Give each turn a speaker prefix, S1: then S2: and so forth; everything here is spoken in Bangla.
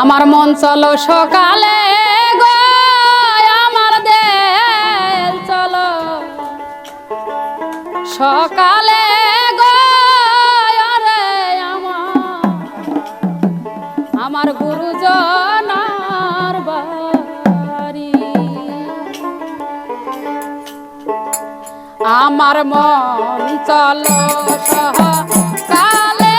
S1: আমার মন চলো সকালে গো, আমার দেল চলো। সকালে গো রে আমার আমার গুরুজনার বাড়ি। আমার মন চলো সকালে